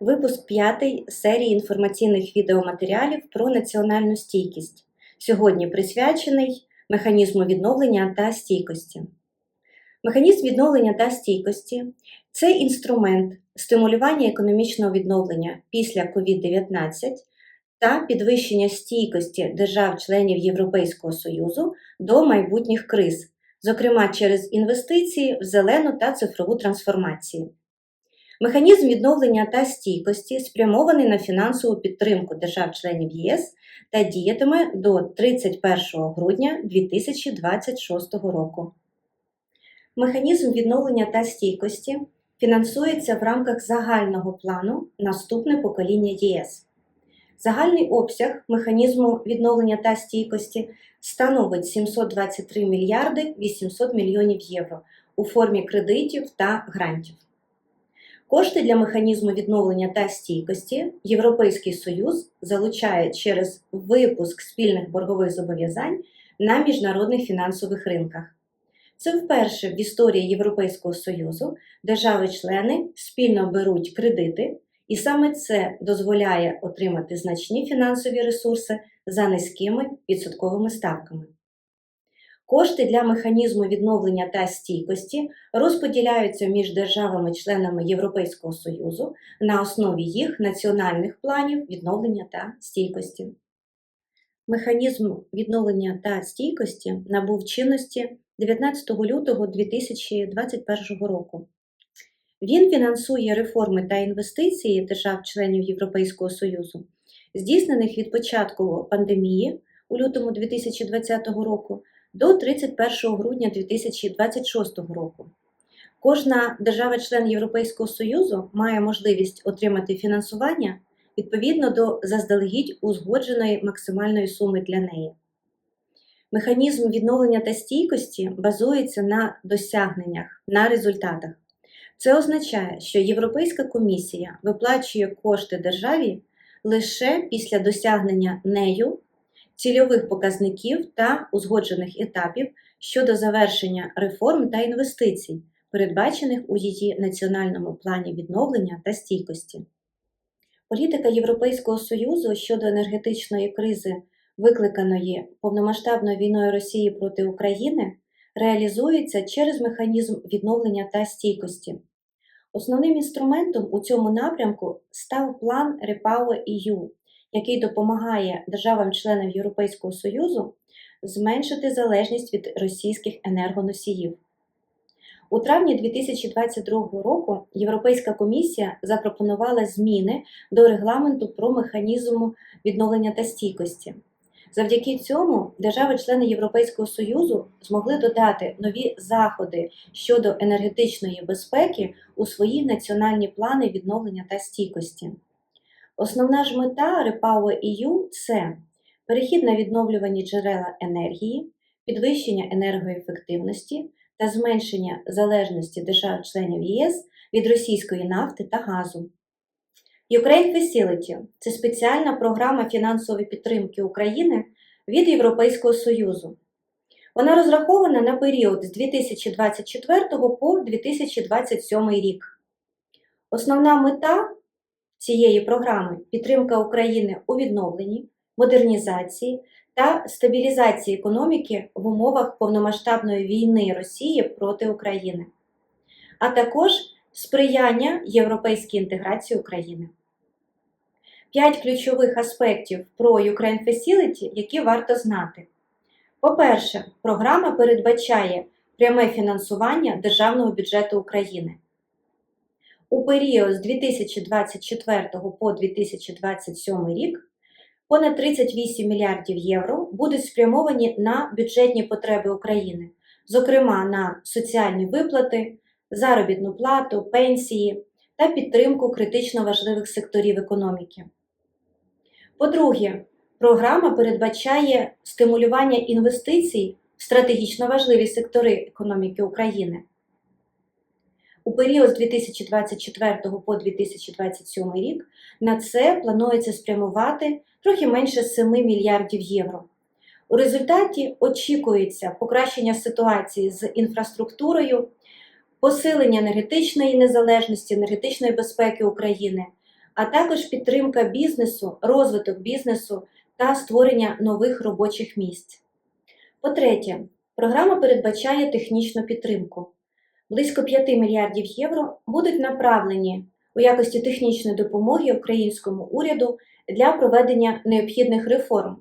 Випуск п'ятий серії інформаційних відеоматеріалів про національну стійкість. Сьогодні присвячений механізму відновлення та стійкості. Механізм відновлення та стійкості це інструмент стимулювання економічного відновлення після COVID-19 та підвищення стійкості держав-членів Європейського Союзу до майбутніх криз, зокрема через інвестиції в зелену та цифрову трансформацію. Механізм відновлення та стійкості спрямований на фінансову підтримку держав-членів ЄС та діятиме до 31 грудня 2026 року. Механізм відновлення та стійкості фінансується в рамках загального плану Наступне покоління ЄС. Загальний обсяг механізму відновлення та стійкості становить 723 мільярди 800 мільйонів євро у формі кредитів та грантів. Кошти для механізму відновлення та стійкості Європейський Союз залучає через випуск спільних боргових зобов'язань на міжнародних фінансових ринках. Це вперше в історії Європейського Союзу держави-члени спільно беруть кредити, і саме це дозволяє отримати значні фінансові ресурси за низькими відсотковими ставками. Кошти для механізму відновлення та стійкості розподіляються між державами-членами Європейського Союзу на основі їх національних планів відновлення та стійкості. Механізм відновлення та стійкості набув чинності 19 лютого 2021 року. Він фінансує реформи та інвестиції держав-членів Європейського Союзу, здійснених від початку пандемії у лютому 2020 року до 31 грудня 2026 року. Кожна держава-член Європейського Союзу має можливість отримати фінансування відповідно до заздалегідь узгодженої максимальної суми для неї. Механізм відновлення та стійкості базується на досягненнях, на результатах. Це означає, що Європейська комісія виплачує кошти державі лише після досягнення нею цільових показників та узгоджених етапів щодо завершення реформ та інвестицій, передбачених у її національному плані відновлення та стійкості. Політика Європейського Союзу щодо енергетичної кризи, викликаної повномасштабною війною Росії проти України, реалізується через механізм відновлення та стійкості. Основним інструментом у цьому напрямку став план REPower-EU, який допомагає державам-членам Європейського Союзу зменшити залежність від російських енергоносіїв. У травні 2022 року Європейська комісія запропонувала зміни до регламенту про механізм відновлення та стійкості. Завдяки цьому держави-члени Європейського Союзу змогли додати нові заходи щодо енергетичної безпеки у свої національні плани відновлення та стійкості. Основна ж мета REPower-EU – це перехід на відновлювані джерела енергії, підвищення енергоефективності та зменшення залежності держав-членів ЄС від російської нафти та газу. Ukraine Facility – це спеціальна програма фінансової підтримки України від Європейського Союзу. Вона розрахована на період з 2024 по 2027 рік. Основна мета цієї програми підтримка України у відновленні, модернізації та стабілізації економіки в умовах повномасштабної війни Росії проти України, а також сприяння європейській інтеграції України. П'ять ключових аспектів про Ukraine Facility, які варто знати. По-перше, програма передбачає пряме фінансування Державного бюджету України. У період з 2024 по 2027 рік понад 38 мільярдів євро будуть спрямовані на бюджетні потреби України, зокрема на соціальні виплати, заробітну плату, пенсії та підтримку критично важливих секторів економіки. По-друге, програма передбачає стимулювання інвестицій в стратегічно важливі сектори економіки України. У період з 2024 по 2027 рік на це планується спрямувати трохи менше 7 мільярдів євро. У результаті очікується покращення ситуації з інфраструктурою, посилення енергетичної незалежності, енергетичної безпеки України, а також підтримка бізнесу, розвиток бізнесу та створення нових робочих місць. По-третє, програма передбачає технічну підтримку. Близько 5 мільярдів євро будуть направлені у якості технічної допомоги українському уряду для проведення необхідних реформ.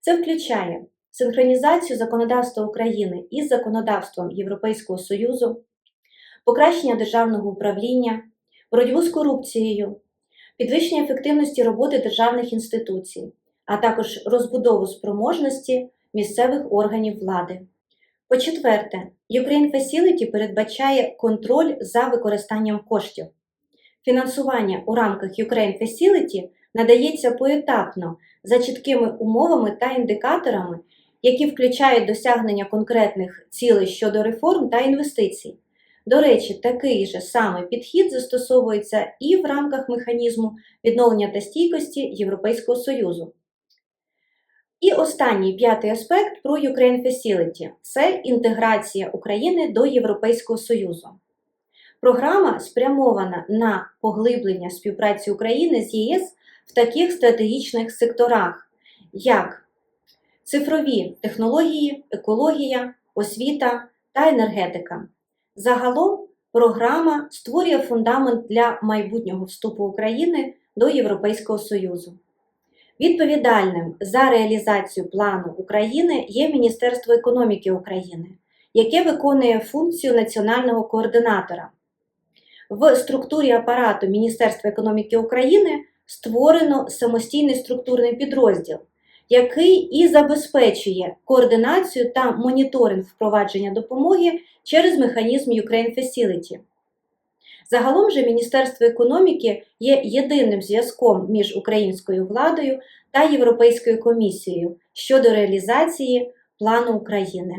Це включає синхронізацію законодавства України із законодавством Європейського Союзу, покращення державного управління, боротьбу з корупцією, підвищення ефективності роботи державних інституцій, а також розбудову спроможності місцевих органів влади. По-четверте, Ukraine Facility передбачає контроль за використанням коштів. Фінансування у рамках Ukraine Facility надається поетапно за чіткими умовами та індикаторами, які включають досягнення конкретних цілей щодо реформ та інвестицій. До речі, такий же самий підхід застосовується і в рамках механізму відновлення та стійкості Європейського Союзу. І останній п'ятий аспект про Ukraine Facility – це інтеграція України до Європейського Союзу. Програма спрямована на поглиблення співпраці України з ЄС в таких стратегічних секторах, як цифрові технології, екологія, освіта та енергетика. Загалом програма створює фундамент для майбутнього вступу України до Європейського Союзу. Відповідальним за реалізацію плану України є Міністерство економіки України, яке виконує функцію національного координатора. В структурі апарату Міністерства економіки України створено самостійний структурний підрозділ, який і забезпечує координацію та моніторинг впровадження допомоги через механізм Ukraine Facility. Загалом же Міністерство економіки є єдиним зв'язком між українською владою та Європейською комісією щодо реалізації плану України.